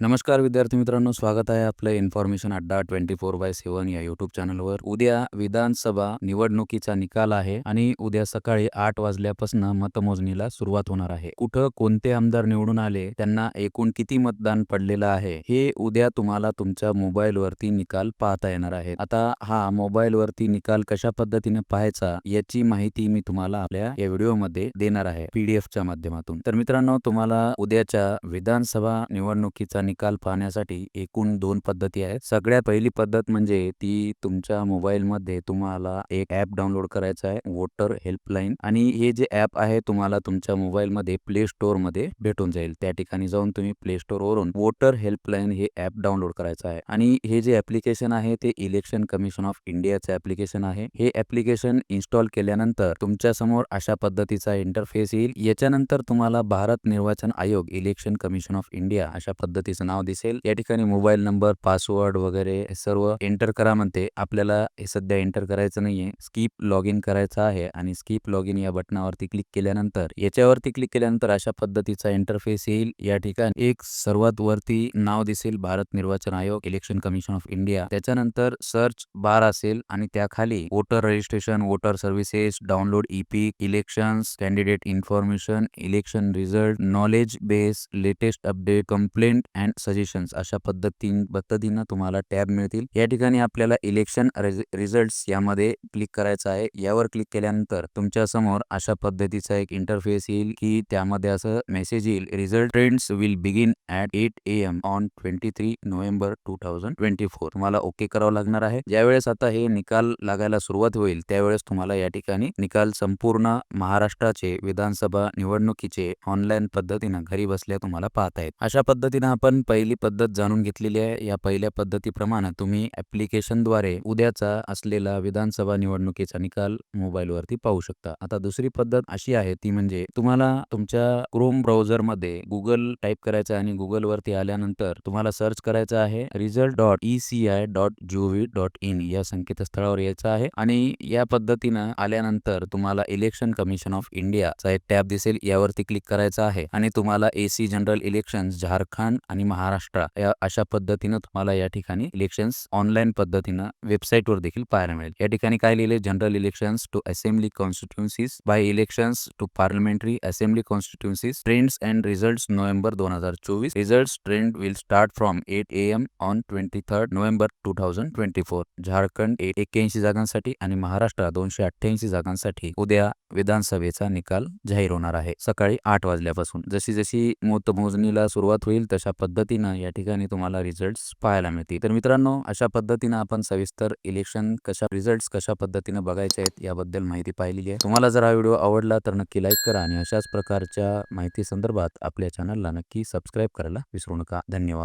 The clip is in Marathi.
नमस्कार विद्यार्थी मित्रांनो स्वागत आहे आपलं information Adda twenty four by seven या युट्यूब चॅनलवर उद्या विधानसभा निवडणुकीचा निकाल आहे आणि उद्या सकाळी आठ वाजल्यापासून मतमोजणीला सुरुवात होणार आहे. कुठं कोणते आमदार निवडून आले त्यांना एकूण किती मतदान पडलेलं आहे हे उद्या तुम्हाला तुमच्या मोबाईल वरती निकाल पाहता येणार आहे आता हा मोबाईल वरती निकाल कशा पद्धतीने पाहायचा याची माहिती मी तुम्हाला आपल्या या व्हिडिओमध्ये देणार आहे पीडीएफ च्या माध्यमातून. तर मित्रांनो तुम्हाला उद्याच्या विधानसभा निवडणुकीचा निकाल पाहण्यासाठी एकूण दोन पद्धती आहेत. सगळ्यात पहिली पद्धत म्हणजे ती तुमच्या मोबाईल मध्ये तुम्हाला एक ऍप डाउनलोड करायचा आहे वोटर हेल्पलाईन. आणि हे जे ऍप आहे तुम्हाला तुमच्या मोबाईल मध्ये प्ले स्टोअरमध्ये भेटून जाईल. त्या ठिकाणी जाऊन तुम्ही प्ले स्टोअर वरून वोटर हेल्पलाईन हे ऍप डाउनलोड करायचं आहे. आणि हे जे ऍप्लिकेशन आहे ते इलेक्शन कमिशन ऑफ इंडियाचे ऍप्लिकेशन आहे. हे ऍप्लिकेशन इन्स्टॉल केल्यानंतर तुमच्यासमोर अशा पद्धतीचा इंटरफेस येईल. याच्यानंतर तुम्हाला भारत निर्वाचन आयोग इलेक्शन कमिशन ऑफ इंडिया अशा पद्धतीचं नाव दिसेल. या ठिकाणी मोबाईल नंबर पासवर्ड वगैरे सर्व एंटर करा म्हणते. आपल्याला हे सध्या एंटर करायचं नाहीये. स्किप लॉग इन करायचं आहे आणि स्किप लॉग इन या बटनावरती क्लिक केल्यानंतर याच्यावरती क्लिक केल्यानंतर अशा पद्धतीचा इंटरफेस येईल. या ठिकाणी एक सर्वात वरती नाव दिसेल भारत निर्वाचन आयोग इलेक्शन कमिशन ऑफ इंडिया. त्याच्यानंतर सर्च बार असेल आणि त्याखाली voter registration voter services download EP election candidate information election result knowledge base latest update complaint and suggestions अशा पद्धतीन पद्धतीनं तुम्हाला टॅब मिळतील. या ठिकाणी आपल्याला इलेक्शन रिझल्ट्स यामध्ये क्लिक करायचं आहे. यावर क्लिक केल्यानंतर तुमच्यासमोर अशा पद्धतीचा एक इंटरफेस येईल की त्यामध्ये असं मेसेज येईल. Result trends will begin at eight A M on twenty three November two thousand twenty four तुम्हाला ओके करावं लागणार आहे. ज्यावेळेस आता हे निकाल लागायला सुरुवात होईल त्यावेळेस तुम्हाला या ठिकाणी निकाल संपूर्ण महाराष्ट्राचे विधानसभा निवडणुकीचे ऑनलाईन पद्धतीनं घरी बसल्या तुम्हाला पाहता येत अशा पद्धतीनं आपण पहिली पद्धत जाणून घेतलेली आहे. या पहिल्या पद्धतीप्रमाणे तुम्ही ॲप्लिकेशनद्वारे उद्याचा असलेला विधानसभा निवडणुकीचा निकाल मोबाईलवरती पाहू शकता. आता दुसरी पद्धत अशी आहे ती म्हणजे तुम्हाला तुमच्या क्रोम ब्राउझरमध्ये गुगल टाईप करायचं आणि गुगल वरती आल्यानंतर तुम्हाला सर्च करायचं आहे result dot E C I dot G O V dot in या संकेतस्थळावर यायचं आहे आणि या पद्धतीनं आल्यानंतर तुम्हाला इलेक्शन कमिशन ऑफ इंडियाचा एक टॅब दिसेल. यावरती क्लिक करायचं आहे आणि तुम्हाला एसी जनरल इलेक्शन झारखंड आणि महाराष्ट्र या अशा पद्धतीनं तुम्हाला या ठिकाणी इलेक्शन्स ऑनलाईन पद्धतीनं वेबसाईटवर देखील पाहायला मिळेल. या ठिकाणी काय लिहिले general elections to assembly constituencies bye elections to parliamentary assembly constituencies trends and result November दोन हजार चोवीस result trend will start from eight A M on twenty third November two thousand twenty four Jharkhand एक्क्याऐंशी जागांसाठी आणि महाराष्ट्र दोनशे अठ्ठ्याऐंशी जागांसाठी उद्या विधानसभेचा निकाल जाहीर होणार आहे. सकाळी आठ वाजल्यापासून. जशी जशी मतमोजणीला सुरुवात होईल तशा पद्धती पद्धतीनं या ठिकाणी तुम्हाला रिझल्ट्स पाहायला मिळतील. तर मित्रांनो अशा पद्धतीनं आपण सविस्तर इलेक्शन कशा रिझल्ट्स कशा पद्धतीनं बघायचे आहेत याबद्दल माहिती पाहिलेली आहे. तुम्हाला जर हा व्हिडिओ आवडला तर नक्की लाईक करा आणि अशाच प्रकारच्या माहिती संदर्भात आपल्या चॅनलला नक्की सबस्क्राईब करायला विसरू नका. धन्यवाद.